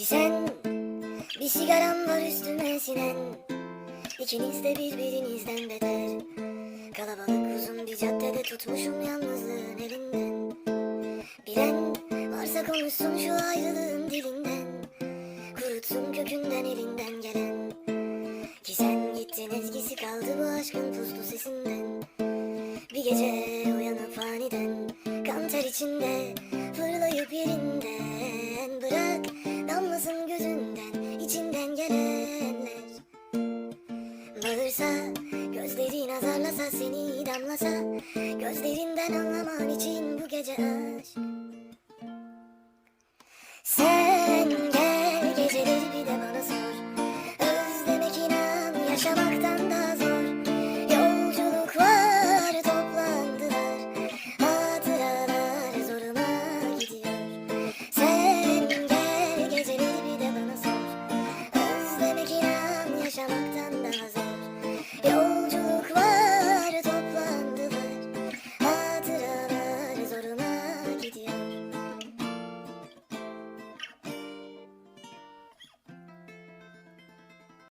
Bir sen, bir sigaram var üstüme sinen. İkiniz de birbirinizden beter. Kalabalık uzun bir caddede tutmuşum yalnızlığın elinden. Bilen varsa konuşsun şu ayrılığın dilinden. Kurutsun kökünden elinden gelen. Ki sen gittin ezgisi kaldı bu aşkın puslu sesinden. Bir gece uyanıp aniden Kan ter içinde fırlayıp yerinden gözünden içinden gelenler. Bağırsa gözlerin azarlasa seni damlasa Gözlerinden anlaman için bu gece aşk. Sen gel geceleri bir de bana sor. Özlemek inan yaşamakta